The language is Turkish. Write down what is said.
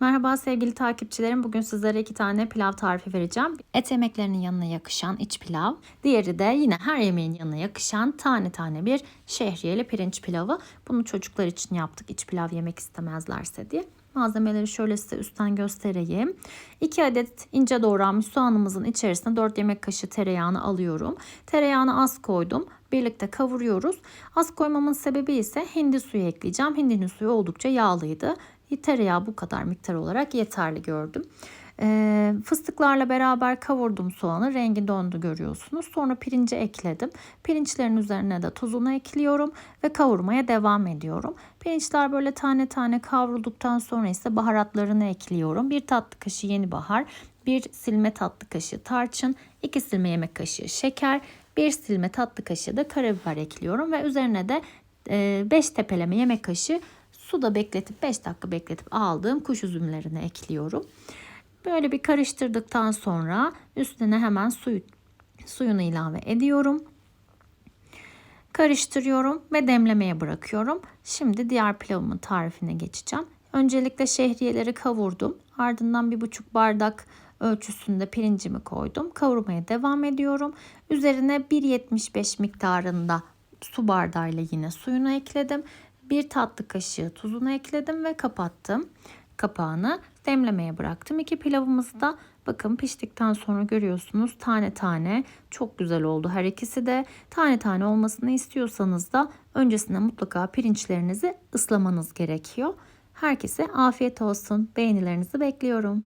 Merhaba sevgili takipçilerim. Bugün sizlere iki tane pilav tarifi vereceğim. Et yemeklerinin yanına yakışan iç pilav. Diğeri de yine her yemeğin yanına yakışan tane tane bir şehriyeli pirinç pilavı. Bunu çocuklar için yaptık iç pilav yemek istemezlerse diye. Malzemeleri şöyle size üstten göstereyim. 2 adet ince doğranmış soğanımızın içerisine 4 yemek kaşığı tereyağını alıyorum. Tereyağını az koydum. Birlikte kavuruyoruz. Az koymamın sebebi ise hindi suyu ekleyeceğim. Hindinin suyu oldukça yağlıydı. Tereyağı bu kadar miktar olarak yeterli gördüm. Ee, fıstıklarla beraber kavurdum soğanı. Rengi döndü görüyorsunuz. Sonra pirinci ekledim. Pirinçlerin üzerine de tuzunu ekliyorum ve kavurmaya devam ediyorum. Pirinçler böyle tane tane kavrulduktan sonra ise baharatlarını ekliyorum. Bir tatlı kaşığı yeni bahar, bir silme tatlı kaşığı tarçın, iki silme yemek kaşığı şeker, bir silme tatlı kaşığı da karabiber ekliyorum ve üzerine de 5 tepeleme yemek kaşığı suda bekletip 5 dakika bekletip aldığım kuş üzümlerini ekliyorum. Böyle bir karıştırdıktan sonra üstüne hemen suyu, suyunu ilave ediyorum. Karıştırıyorum ve demlemeye bırakıyorum. Şimdi diğer pilavımın tarifine geçeceğim. Öncelikle şehriyeleri kavurdum. Ardından bir buçuk bardak ölçüsünde pirincimi koydum. Kavurmaya devam ediyorum. Üzerine 1.75 miktarında su bardağıyla yine suyunu ekledim. Bir tatlı kaşığı tuzunu ekledim ve kapattım kapağını. Demlemeye bıraktım. İki pilavımızı da bakın piştikten sonra görüyorsunuz tane tane çok güzel oldu her ikisi de. Tane tane olmasını istiyorsanız da öncesinde mutlaka pirinçlerinizi ıslamanız gerekiyor. Herkese afiyet olsun. Beğenilerinizi bekliyorum.